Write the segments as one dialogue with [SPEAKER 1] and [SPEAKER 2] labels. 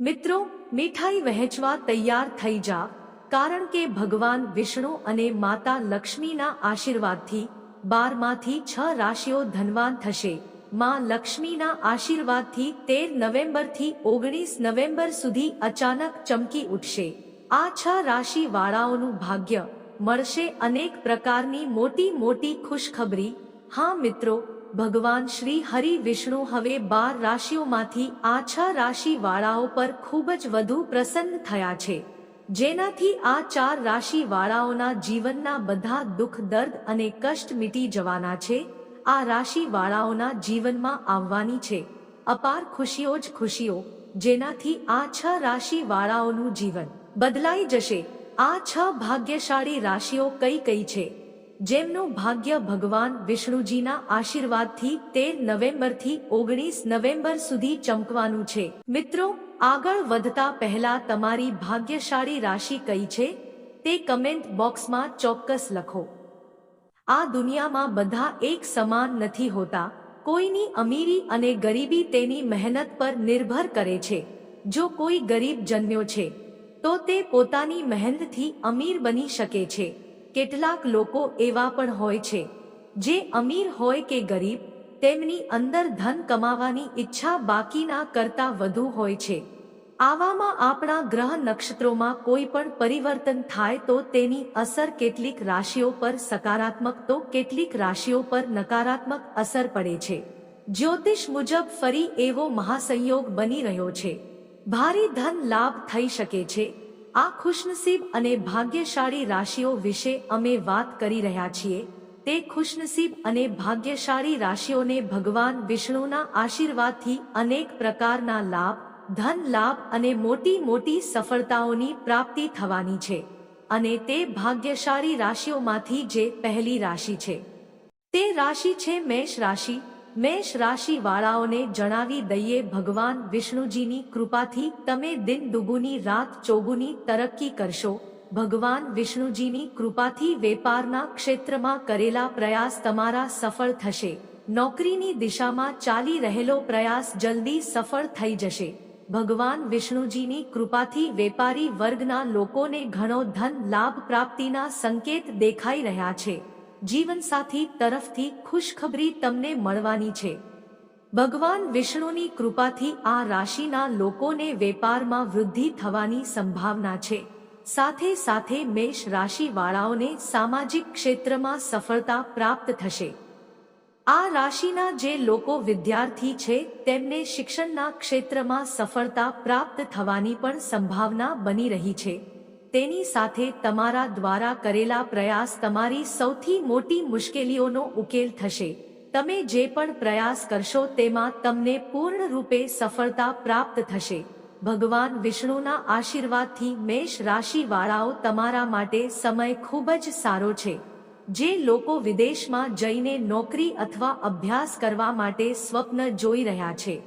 [SPEAKER 1] મિત્રો, મીઠાઈ વહેંચવા તૈયાર થઈ જા, કારણ કે ભગવાન વિષ્ણુ અને માતા લક્ષ્મીના આશીર્વાદથી બારમાંથી છ રાશિઓ ધનવાન થશે. માં લક્ષ્મીના આશીર્વાદથી તેર નવેમ્બરથી ઓગણીસ નવેમ્બર સુધી અચાનક ચમકી ઉઠશે. આ છ રાશિ વાળાઓનું ભાગ્ય મળશે અનેક પ્રકારની મોટી મોટી ખુશખબરી. હા મિત્રો ભગવાન શ્રી હરિ વિષ્ણુ હવે બાર રાશિઓમાંથી આ છ રાશિવાળાઓ પર ખૂબ જ વધુ પ્રસન્ન થયા છે. જેનાથી આ ચાર રાશિવાળાઓના જીવનના બધા દુઃખ, દર્દ અને કષ્ટ મીટી જવાના છે. આ રાશિવાળાઓના જીવનમાં આવવાની છે. અપાર ખુશીઓ જ ખુશીઓ, જેનાથી આ છ રાશિવાળાઓનું જીવન બદલાઈ જશે. આ છ ભાગ્યશાળી રાશિઓ કઈ કઈ છે? જેમનું ભાગ્ય ભગવાન વિષ્ણુજીના આશીર્વાદથી તેર નવેમ્બરથી ઓગણીસ નવેમ્બર સુધી ચમકવાનું છે. મિત્રો, આગળ વધતા પહેલા તમારી ભાગ્યશાળી રાશિ કઈ છે? તે કમેન્ટ બોક્સમાં ચોક્કસ લખો. આ દુનિયામાં બધા એક સમાન નથી હોતા. કોઈની અમીરી અને ગરીબી તેની મહેનત પર નિર્ભર કરે છે. જો કોઈ ગરીબ જન્મ્યો છે, તો તે પોતાની મહેનતથી અમીર બની શકે છે. કેટલાક લોકો એવા પણ હોય છે, જે અમીર હોય કે ગરીબ, તેમની અંદર ધન કમાવાની ઈચ્છા બાકીના કરતા વધુ હોય છે. આવામાં આપણા ગ્રહ નક્ષત્રોમાં કોઈ પણ પરિવર્તન થાય તો તેની અસર કેટલીક રાશિઓ પર સકારાત્મક તો કેટલીક રાશિઓ પર નકારાત્મક અસર પડે છે. જ્યોતિષ મુજબ ફરી એવો મહાસંયોગ બની રહ્યો છે. ભારે ધન લાભ થઈ શકે છે. આ ખુશનસીબ અને ભાગ્યશાળી રાશિઓ વિશે અમે વાત કરી રહ્યા છીએ. તે ખુશનસીબ અને ભાગ્યશાળી રાશિઓને ભગવાન વિષ્ણુના આશીર્વાદથી અનેક પ્રકારના લાભ, ધન લાભ અને મોટી મોટી સફળતાઓની પ્રાપ્તિ થવાની છે. અને તે ભાગ્યશાળી રાશિઓમાંથી જે પહેલી રાશિ છે. તે રાશિ છે મેષ રાશિ. મેષ રાશિ વાળાઓને જણાવી દઈએ, ભગવાન વિષ્ણુજીની કૃપાથી તમે દિન દુગુની રાત ચોગુની તરક્કી કરશો. ભગવાન વિષ્ણુજીની કૃપાથી વેપારના ક્ષેત્રમાં કરેલા પ્રયાસ તમારા સફળ થશે. નોકરીની દિશામાં ચાલી રહેલો પ્રયાસ જલ્દી સફળ થઈ જશે. ભગવાન વિષ્ણુજીની કૃપાથી વેપારી વર્ગના લોકોને ઘણો ધન લાભ પ્રાપ્તિના સંકેત દેખાઈ રહ્યા છે. જીવનસાથી તરફથી ખુશખબરી તમને મળવાની છે. ભગવાન વિષ્ણુની કૃપાથી આ રાશિના લોકોને વેપારમાં વૃદ્ધિ થવાની સંભાવના છે. સાથે સાથે મેષ રાશિવાળાઓને સામાજિક ક્ષેત્રમાં સફળતા પ્રાપ્ત થશે. આ રાશિના જે લોકો વિદ્યાર્થી છે, તેમને શિક્ષણના ક્ષેત્રમાં સફળતા પ્રાપ્ત થવાની પણ સંભાવના બની રહી છે. તેની સાથે તમારા દ્વારા કરેલા પ્રયાસ તમારી સૌથી મોટી મુશ્કેલીઓનો ઉકેલ થશે. તમે જે પણ પ્રયાસ કરશો તેમાં તમને પૂર્ણ રૂપે સફળતા પ્રાપ્ત થશે. ભગવાન વિષ્ણુના આશીર્વાદથી મેષ રાશિવાળાઓ તમારા માટે સમય ખૂબ જ સારો છે. જે લોકો વિદેશમાં જઈને નોકરી અથવા અભ્યાસ કરવા માટે સ્વપ્ન જોઈ રહ્યા છે.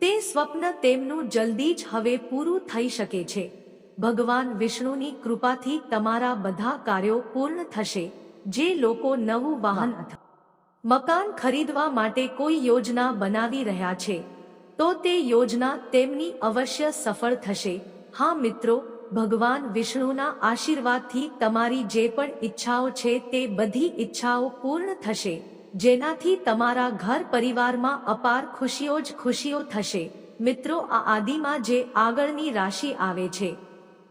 [SPEAKER 1] તે સ્વપ્ન તેમનું જલ્દી જ હવે પૂરું થઈ શકે છે. ભગવાન વિષ્ણુની કૃપાથી તમારા બધા કાર્યો પૂર્ણ થશે, જે લોકો નવું વાહન મકાન ખરીદવા માટે કોઈ યોજના બનાવી રહ્યા છે, તો તે યોજના તેમની અવશ્ય સફળ થશે. હા મિત્રો, ભગવાન વિષ્ણુના આશીર્વાદથી તમારી જે પણ ઈચ્છાઓ છે તે બધી ઈચ્છાઓ પૂર્ણ થશે, જેનાથી તમારા ઘર પરિવારમાં અપાર ખુશીઓ જ ખુશીઓ થશે. મિત્રો, આ આદિમાં જે આગળની રાશિ આવે છે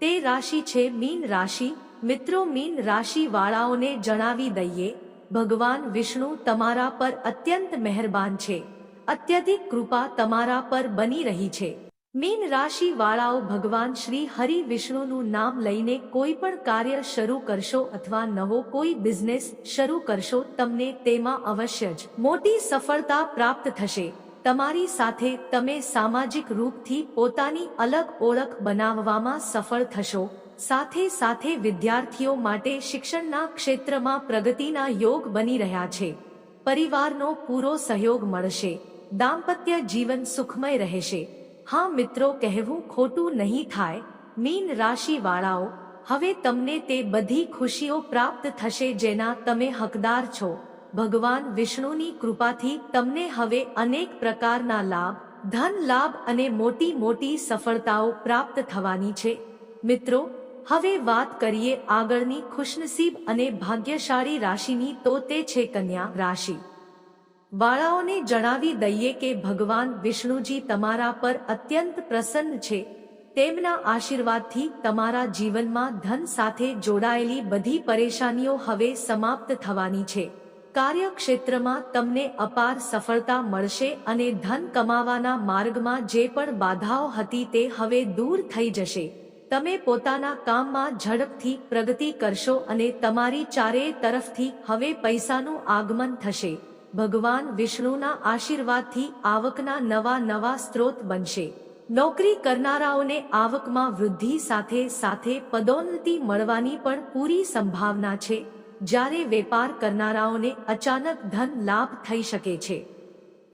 [SPEAKER 1] તે રાશિ છે મીન રાશિ. મિત્રો, મીન રાશિ વાળાઓને જણાવી દઈએ, ભગવાન વિષ્ણુ તમારા પર અત્યંત મહેરબાન છે. અત્યધિક કૃપા તમારા પર બની રહી છે. મીન રાશિ વાળાઓ ભગવાન શ્રી હરિ વિષ્ણુનું નામ લઈને કોઈ પણ કાર્ય શરૂ કરશો અથવા નવો કોઈ બિઝનેસ શરૂ કરશો, તમને તેમાં અવશ્ય જ મોટી સફળતા પ્રાપ્ત થશે. તમારી સાથે તમે સામાજિક રૂપથી પોતાની અલગ ઓળખ બનાવવામાં સફળ થશો. સાથે સાથે વિદ્યાર્થીઓ માટે શિક્ષણના ક્ષેત્રમાં પ્રગતિના યોગ બની રહ્યા છે. પરિવારનો પૂરો સહયોગ મળશે. દાંપત્ય જીવન સુખમય રહેશે. હા મિત્રો કહેવું ખોટું નહીં થાય. મીન રાશિ વાળાઓ હવે તમને તે બધી ખુશીઓ પ્રાપ્ત થશે જેના તમે હકદાર છો. ભગવાન વિષ્ણુની કૃપાથી તમને હવે અનેક પ્રકારના લાભ, ધન લાભ અને મોટી મોટી સફળતાઓ પ્રાપ્ત થવાની છે. મિત્રો, હવે વાત કરીએ આગળની ખુશનસીબ અને ભાગ્યશાળી રાશિની તો તે છે કન્યા રાશિ. બાળાઓને જણાવી દઈએ કે ભગવાન વિષ્ણુજી તમારા પર અત્યંત પ્રસન્ન છે. તેમના આશીર્વાદથી તમારા જીવનમાં ધન સાથે જોડાયેલી બધી પરેશાનીઓ હવે સમાપ્ત થવાની છે. કાર્યક્ષેત્રમાં તમને અપાર સફળતા મળશે અને ધન કમાવાના માર્ગમાં જે પણ બાધાઓ હતી તે હવે દૂર થઈ જશે. તમે પોતાના કામમાં ઝડપથી પ્રગતિ કરશો અને તમારી ચારેય તરફથી હવે પૈસાનું આગમન થશે. ભગવાન વિષ્ણુના આશીર્વાદથી આવકના નવા નવા સ્ત્રોત બનશે. નોકરી કરનારાઓને આવકમાં વૃદ્ધિ સાથે સાથે પદોન્નતિ મળવાની પણ પૂરી સંભાવના છે. જ્યારે વેપાર કરનારાઓને અચાનક ધન લાભ થઈ શકે છે.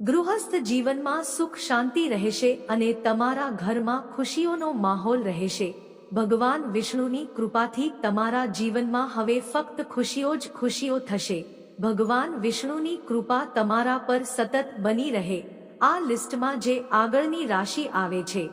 [SPEAKER 1] ગૃહસ્થ જીવનમાં સુખ શાંતિ રહેશે અને તમારા ઘરમાં ખુશીઓનો માહોલ રહેશે. ભગવાન વિષ્ણુની કૃપાથી તમારા જીવનમાં હવે ફક્ત ખુશીઓ જ ખુશીઓ થશે. ભગવાન વિષ્ણુની કૃપા તમારા પર સતત બની રહે. આ લિસ્ટમાં જે આગળની રાશિ આવે છે,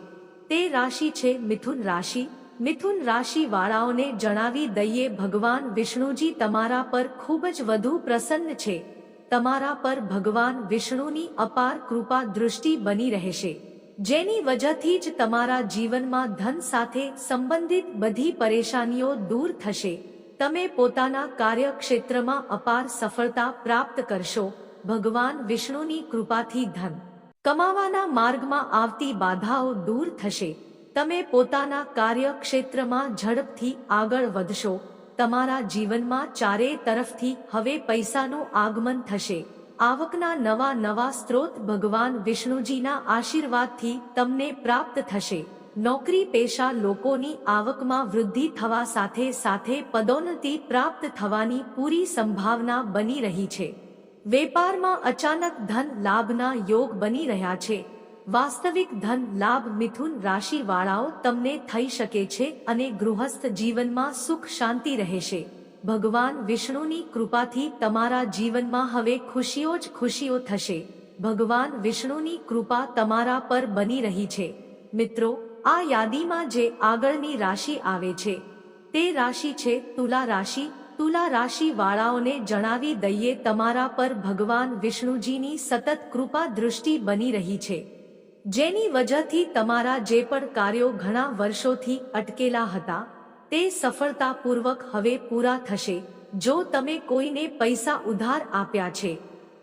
[SPEAKER 1] તે રાશિ છે મિથુન રાશિ. મિથુન રાશિ વાળાઓને જણાવી દઈએ, ભગવાન વિષ્ણુજી તમારા પર ખૂબ જ વધુ પ્રસન્ન છે. તમારા પર ભગવાન વિષ્ણુની અપાર કૃપા દૃષ્ટિ બની રહેશે. જેની વજહથી જ તમારા જીવનમાં ધન સાથે સંબંધિત બધી પરેશાનીઓ દૂર થશે. તમે પોતાના કાર્યક્ષેત્રમાં અપાર સફળતા પ્રાપ્ત કરશો, ભગવાન વિષ્ણુની કૃપાથી ધન. કમાવાના માર્ગમાં આવતી બાધાઓ દૂર થશે. તમે પોતાના કાર્યક્ષેત્રમાં ઝડપથી આગળ વધશો. તમારા જીવનમાં ચારે તરફથી હવે પૈસાનું આગમન થશે. આવકના નવા નવા સ્ત્રોત ભગવાન વિષ્ણુજીના આશીર્વાદથી તમને પ્રાપ્ત થશે. નોકરી પેશા લોકોની આવકમાં વૃદ્ધિ થવા સાથે સાથે પદોન્નતિ પ્રાપ્ત થવાની પૂરી સંભાવના બની રહી છે. વેપારમાં અચાનક ધન લાભના યોગ બની રહ્યા છે. વાસ્તવિક ધન, લાભ, મિથુન રાશિ વાળાઓ તમને થઈ શકે છે અને ગૃહસ્થ જીવનમાં સુખ, શાંતિ રહેશે. ભગવાન વિષ્ણુની કૃપાથી તમારા જીવનમાં હવે ખુશીઓ જ ખુશીઓ થશે. ભગવાન વિષ્ણુની કૃપા તમારા પર બની રહી છે. મિત્રો, આ યાદીમાં જે આગળની રાશિ આવે છે, તે રાશિ છે તુલા રાશિ. તુલા રાશિ વાળાઓને જણાવી દઈએ, તમારા પર ભગવાન વિષ્ણુજીની સતત કૃપા દૃષ્ટિ બની રહી છે. જેની વજહથી તમારા જે પણ કાર્યો ઘણા વર્ષોથી અટકેલા હતા, તે સફળતાપૂર્વક હવે પૂરા થશે. જો તમે કોઈને પૈસા ઉધાર આપ્યા છે,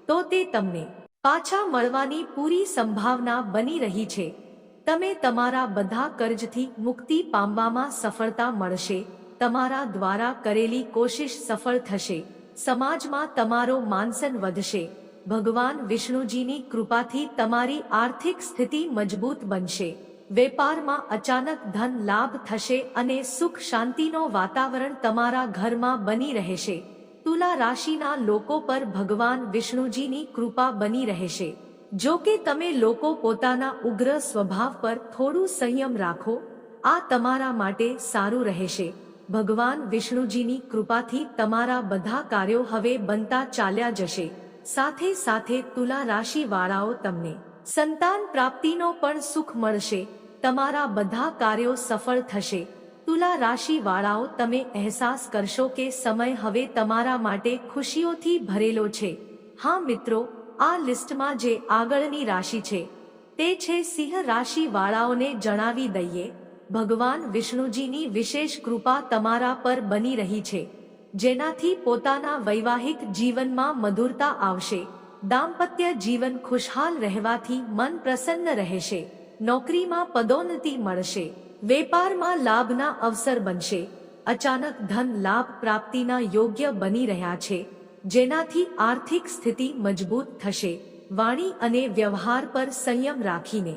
[SPEAKER 1] તો તે તમને પાછા મળવાની પૂરી સંભાવના બની રહી છે. તમે તમારા બધા કર્જથી મુક્તિ પામવામાં સફળતા મળશે, તમારા દ્વારા કરેલી કોશિશ સફળ થશે, સમાજમાં તમારો માનસન વધશે. ભગવાન વિષ્ણુજીની કૃપાથી તમારી આર્થિક સ્થિતિ મજબૂત બનશે. વેપારમાં અચાનક ધન લાભ થશે અને સુખ શાંતિનો વાતાવરણ તમારા ઘરમાં બની રહેશે. તુલા રાશિના લોકો પર ભગવાન વિષ્ણુજીની કૃપા બની રહેશે. જો કે તમે લોકો પોતાના ઉગ્ર સ્વભાવ પર થોડું સંયમ રાખો, આ તમારા માટે સારું રહેશે. ભગવાન વિષ્ણુજીની કૃપાથી તમારા બધા કાર્યો હવે બનતા ચાલ્યા જશે. સાથે સાથે તુલા રાશિ વાળાઓ તમને સંતાન પ્રાપ્તિનો પણ સુખ મળશે. તમારા બધા કાર્યો સફળ થશે. તુલા રાશિ વાળાઓ તમે અહેસાસ કરશો કે સમય હવે તમારા માટે ખુશીઓથી ભરેલો છે. હા મિત્રો, આ લિસ્ટમાં જે આગળની રાશિ છે, તે છે સિંહ રાશિ વાળાઓને જણાવી દઈએ. ભગવાન વિષ્ણુજીની વિશેષ કૃપા તમારા પર બની રહી છે. જેનાથી પોતાના વૈવાહિક જીવનમાં મધુરતા આવશે. દાંપત્ય જીવન ખુશહાલ રહેવાથી મન પ્રસન્ન રહેશે. નોકરીમાં પદોન્નતિ મળશે. વેપારમાં લાભના અવસર બનશે. અચાનક ધન લાભ પ્રાપ્તિના યોગ્ય બની રહ્યા છે, જેનાથી આર્થિક સ્થિતિ મજબૂત થશે. વાણી અને વ્યવહાર પર સંયમ રાખીને.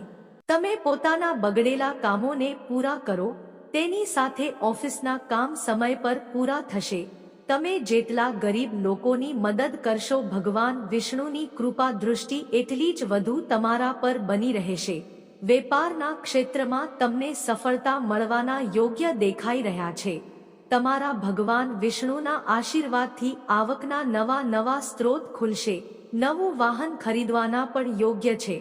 [SPEAKER 1] તમે પોતાના બગડેલા કામોને પૂરા કરો, તેની સાથે ઓફિસના કામ સમય પર પૂરા થશે. તમે જેટલા ગરીબ લોકોની મદદ કરશો, ભગવાન વિષ્ણુની કૃપા દૃષ્ટિ એટલી જ વધુ તમારા પર બની રહેશે. વેપારના ક્ષેત્રમાં તમને સફળતા મળવાના યોગ્ય દેખાઈ રહ્યા છે. તમારા ભગવાન વિષ્ણુના આશીર્વાદથી આવકના નવા નવા સ્ત્રોત ખુલશે. નવું વાહન ખરીદવાના પણ યોગ્ય છે.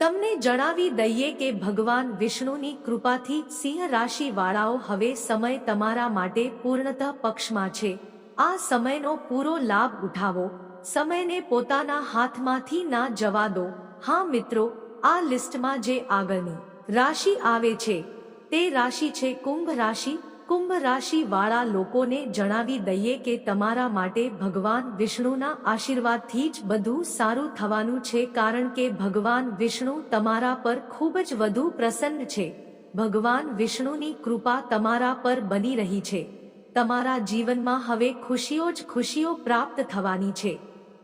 [SPEAKER 1] તમને જણાવી દઈએ કે ભગવાન વિષ્ણુની કૃપાથી સિંહ રાશિવાળાઓ હવે સમય તમારા માટે પૂર્ણતઃ પક્ષમાં છે. આ સમયનો પૂરો લાભ ઉઠાવો. સમયને પોતાના હાથમાંથી ના જવા દો. હા મિત્રો, આ લિસ્ટમાં જે આગળની રાશિ આવે છે, તે રાશિ છે કુંભ રાશિ. કુંભ રાશિ વાળા લોકોને જણાવી દઈએ કે તમારા માટે ભગવાન વિષ્ણુના આશીર્વાદથી જ બધું સારું થવાનું છે કારણ કે ભગવાન વિષ્ણુ તમારા પર ખૂબ જ વધુ પ્રસન્ન છે. ભગવાન વિષ્ણુની કૃપા તમારા પર બની રહી છે. તમારા જીવનમાં હવે ખુશીઓ જ ખુશીઓ પ્રાપ્ત થવાની છે.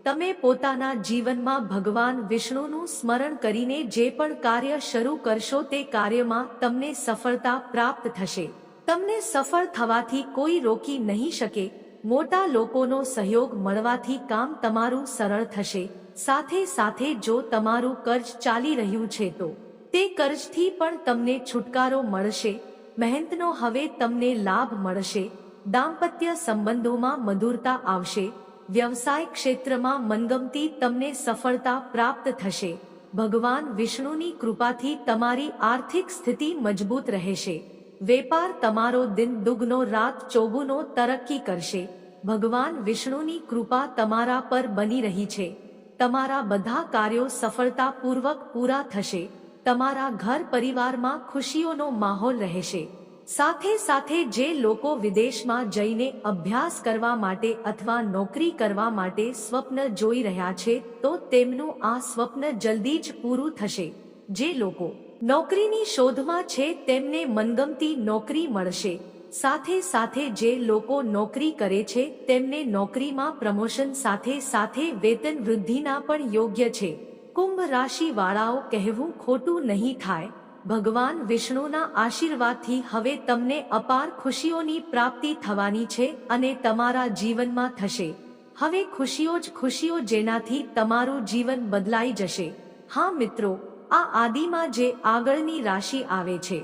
[SPEAKER 1] તમે પોતાના જીવનમાં ભગવાન વિષ્ણુનું સ્મરણ કરીને જે પણ કાર્ય શરૂ કરશો તે કાર્યમાં તમને સફળતા પ્રાપ્ત થશે. તમને સફળ થવાથી કોઈ રોકી નહીં શકે. મોટા લોકોનો સહયોગ મળવાથી કામ તમારું સરળ થશે. સાથે સાથે જો તમારું કર્જ ચાલી રહ્યું છે તો તે કર્જથી પણ તમને છુટકારો મળશે. મહેનતનો હવે તમને લાભ મળશે. દાંપત્ય સંબંધોમાં મધુરતા આવશે, વ્યવસાય ક્ષેત્રમાં મનગમતી તમને સફળતા પ્રાપ્ત થશે. ભગવાન વિષ્ણુની કૃપાથી તમારી આર્થિક સ્થિતિ મજબૂત રહેશે. વેપાર તમારો દિન દુગનો, રાત ચોગુનો તરક્કી કરશે. ભગવાન વિષ્ણુની કૃપા તમારા પર બની રહી છે. તમારા બધા કાર્યો સફળતાપૂર્વક પૂરા થશે. તમારા ઘર પરિવારમાં ખુશીઓનો માહોલ રહેશે. સાથે સાથે જે લોકો વિદેશમાં જઈને અભ્યાસ કરવા માટે અથવા નોકરી કરવા માટે સ્વપ્ન જોઈ રહ્યા છે, તો તેમનું આ સ્વપ્ન જલ્દી જ પૂરું થશે. જે લોકો નોકરીની શોધમાં છે, તેમને મનગમતી નોકરી મળશે. સાથે સાથે જે લોકો નોકરી કરે છે, તેમને નોકરીમાં પ્રમોશન સાથે સાથે વેતન વૃદ્ધિના પણ યોગ્ય છે. કુંભ રાશિ વાળાઓ કહેવું ખોટું નહીં થાય. ભગવાન વિષ્ણુના આશીર્વાદથી હવે તમને અપાર ખુશીઓની પ્રાપ્તિ થવાની છે અને તમારા જીવનમાં થશે. હવે ખુશીઓ જ ખુશીઓ જેનાથી તમારું જીવન બદલાઈ જશે. હા મિત્રો, આ આદિમાં જે આગળની રાશિ આવે છે.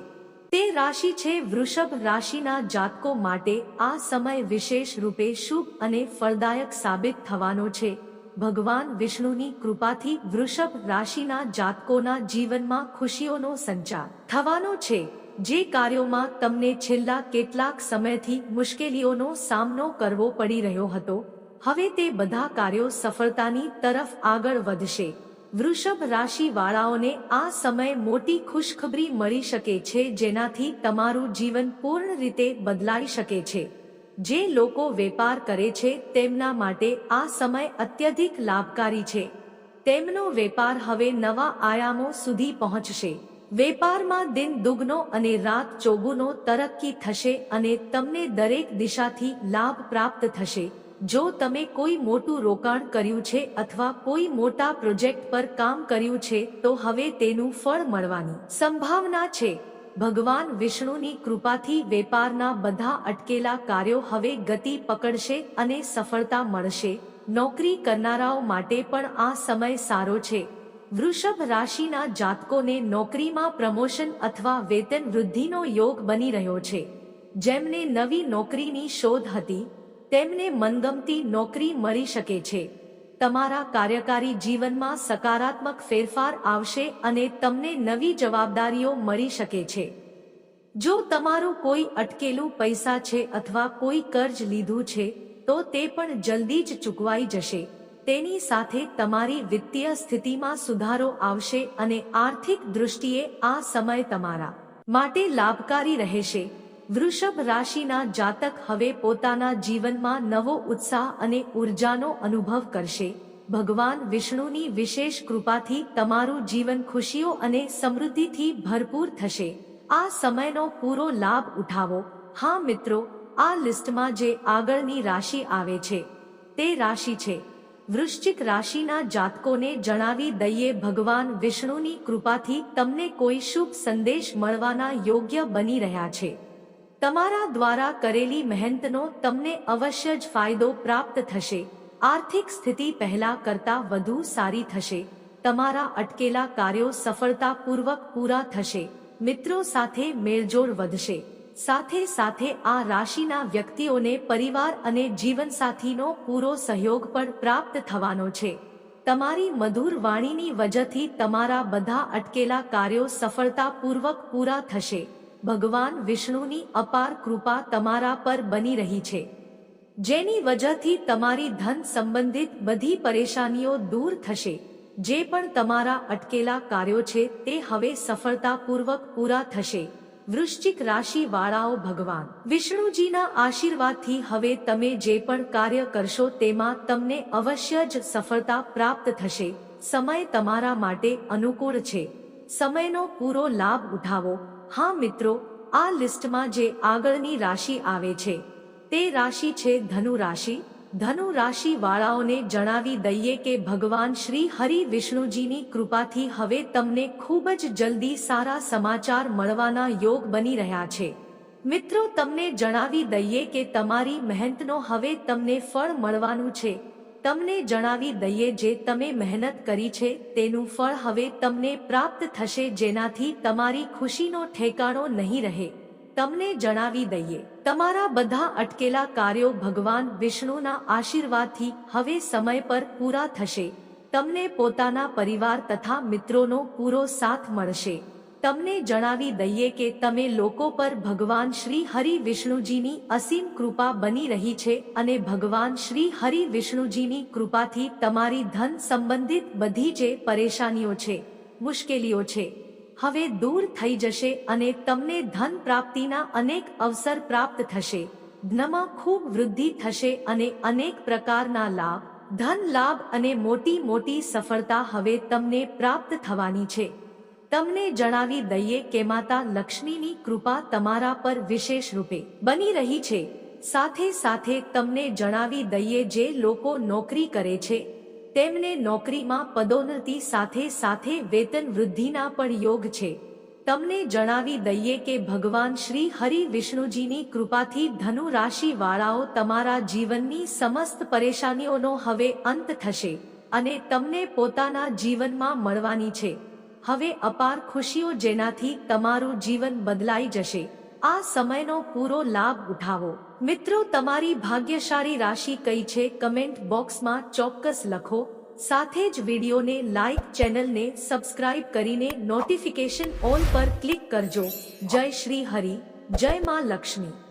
[SPEAKER 1] તે રાશિ છે વૃષભ રાશિના જાતકો માટે આ સમય વિશેષ રૂપે શુભ અને ફળદાયક સાબિત થવાનો છે. ભગવાન વિષ્ણુની કૃપાથી વૃષભ રાશિના જાતકોના જીવનમાં ખુશીઓનો સંચાર થવાનો છે. જે કાર્યોમાં તમને છેલ્લા કેટલાક સમયથી મુશ્કેલીઓનો સામનો કરવો પડી રહ્યો હતો. હવે તે બધા કાર્યો સફળતાની તરફ આગળ વધશે. વૃષભ રાશિ વાળાઓને આ સમય મોટી ખુશખબરી મળી શકે છે જેનાથી તમારું જીવન પૂર્ણ રીતે બદલાઈ શકે છે. જે લોકો વેપાર કરે છે તેમના માટે આ સમય અત્યધિક લાભકારી છે. તેમનો વેપાર હવે નવા આયામો સુધી પહોંચશે. વેપારમાં દિન દુગનો અને રાત ચોગુનો તરક્કી થશે અને તમને દરેક દિશાથી લાભ પ્રાપ્ત થશે. જો તમે કોઈ મોટું રોકાણ કર્યું છે અથવા કોઈ મોટા પ્રોજેક્ટ પર કામ કર્યું છે તો હવે તેનું ફળ મળવાની સંભાવના છે. ભગવાન વિષ્ણુની કૃપાથી વેપારના બધા અટકેલા કાર્યો હવે ગતિ પકડશે અને સફળતા મળશે. નોકરી કરનારાઓ માટે પણ આ સમય સારો છે. વૃષભ રાશિના જાતકોને નોકરીમાં પ્રમોશન અથવા વેતન વૃદ્ધિનો યોગ બની રહ્યો છે. જેમને નવી નોકરીની શોધ હતી, તેમને મનગમતી નોકરી મળી શકે છે. તમારા કાર્યકારી જીવનમાં સકારાત્મક ફેરફાર આવશે અને તમને નવી જવાબદારીઓ મળી શકે છે. જો તમારું કોઈ અટકેલું પૈસા છે અથવા કોઈ કર્જ લીધું છે, તો તે પણ જલ્દી જ ચૂકવાઈ જશે. તેની સાથે તમારી વિત્તીય સ્થિતિમાં સુધારો આવશે અને આર્થિક દૃષ્ટિએ આ સમય તમારા માટે લાભકારી રહેશે. વૃષભ રાશિના જાતક હવે પોતાના જીવનમાં નવો ઉત્સાહ અને ઉર્જાનો અનુભવ કરશે. ભગવાન વિષ્ણુની વિશેષ કૃપાથી તમારું જીવન ખુશીઓ અને સમૃદ્ધિથી ભરપૂર થશે. આ સમયનો પૂરો લાભ ઉઠાવો. હા મિત્રો, આ લિસ્ટમાં જે આગળની રાશિ આવે છે, તે રાશિ છે. વૃશ્ચિક રાશિના જાતકોને જણાવી દઈએ, ભગવાન વિષ્ણુની કૃપાથી તમને કોઈ શુભ સંદેશ મળવાના યોગ્ય બની રહ્યા છે. તમારા દ્વારા કરેલી મહેનતનો તમને અવશ્ય જ ફાયદો પ્રાપ્ત થશે. આર્થિક સ્થિતિ પહેલા કરતા વધુ સારી થશે. તમારા અટકેલા કાર્યો સફળતાપૂર્વક પૂરા થશે. મિત્રો સાથે મેળજોળ વધશે. સાથે સાથે આ રાશિના વ્યક્તિઓને પરિવાર અને જીવનસાથીનો પૂરો સહયોગ પણ પ્રાપ્ત થવાનો છે. તમારી મધુર વાણીની વજહથી તમારા બધા અટકેલા કાર્યો સફળતાપૂર્વક પૂરા થશે. ભગવાન વિષ્ણુની અપાર કૃપા તમારા પર બની રહી છે. જેની વજહથી તમારી ધન સંબંધિત બધી પરેશાનીઓ દૂર થશે. જે પણ તમારા અટકેલા કાર્યો છે તે હવે સફળતાપૂર્વક પૂરા થશે. વૃશ્ચિક રાશિ વાળાઓ ભગવાન, વિષ્ણુજીના આશીર્વાદથી હવે તમે જે પણ કાર્ય કરશો તેમાં તમને અવશ્ય જ સફળતા પ્રાપ્ત થશે. સમય તમારા માટે અનુકૂળ છે. સમયનો પૂરો લાભ ઉઠાવો. હા મિત્રો, આ લિસ્ટમાં જે આગળની રાશિ આવે છે, તે રાશિ છે ધનુ રાશિ. ધનુ રાશિ વાળાઓને જણાવી દઈએ કે ભગવાન શ્રી હરિ વિષ્ણુજીની કૃપાથી હવે તમને ખૂબ જ જલ્દી સારા સમાચાર મળવાના યોગ બની રહ્યા છે. મિત્રો, તમને જણાવી દઈએ કે તમારી મહેનતનો હવે તમને ફળ મળવાનું છે. તમને જણાવી દઈએ જે તમે મહેનત કરી છે, તેનું ફળ હવે તમને પ્રાપ્ત થશે જેનાથી તમારી ખુશીનો ઠેકાણો નહીં રહે. તમને જણાવી દઈએ, તમારા બધા અટકેલા કાર્યો ભગવાન વિષ્ણુના આશીર્વાદથી હવે સમય પર પૂરા થશે. તમને પોતાના પરિવાર તથા મિત્રોનો પૂરો સાથ મળશે. તમને જણાવી દઈએ કે તમે લોકો પર ભગવાન શ્રી હરિ વિષ્ણુજીની અસીમ કૃપા બની રહી છે અને ભગવાન શ્રી હરિ વિષ્ણુજીની કૃપાથી તમારી ધન સંબંધિત બધી જે પરેશાનીઓ છે, મુશ્કેલીઓ છે, હવે દૂર થઈ જશે અને તમને ધન પ્રાપ્તિના અનેક અવસર પ્રાપ્ત થશે. ધનમાં ખૂબ વૃદ્ધિ થશે અને અનેક પ્રકારના લાભ, ધન લાભ અને મોટી મોટી સફળતા હવે તમને પ્રાપ્ત થવાની છે. તમને જણાવી દઈએ કે માતા લક્ષ્મીની કૃપા તમારા પર વિશેષ રૂપે બની રહી છે. સાથે સાથે તમને જણાવી દઈએ જે લોકો નોકરી કરે છે, તેમને નોકરીમાં પદોન્નતિ સાથે સાથે વેતન વૃદ્ધિના પણ યોગ છે. તમને જણાવી દઈએ કે ભગવાન શ્રી હરિ વિષ્ણુજીની કૃપાથી ધનુ રાશિ વાળાઓ તમારા જીવનની સમસ્ત પરેશાનીઓનો હવે અંત થશે અને તમને પોતાના જીવનમાં મળવાની છે. હવે અપાર ખુશીઓ જેનાથી તમારું જીવન બદલાઈ જશે. આ સમયનો પૂરો લાભ ઉઠાવો. મિત્રો, તમારી ભાગ્યશાળી રાશિ કઈ છે? કમેન્ટ બોક્સમાં ચોક્કસ લખો. સાથે જ વિડીયોને લાઈક, ચેનલને સબસ્ક્રાઇબ કરીને નોટિફિકેશન ઓલ પર ક્લિક કરજો. જય શ્રી હરિ. જય માં લક્ષ્મી.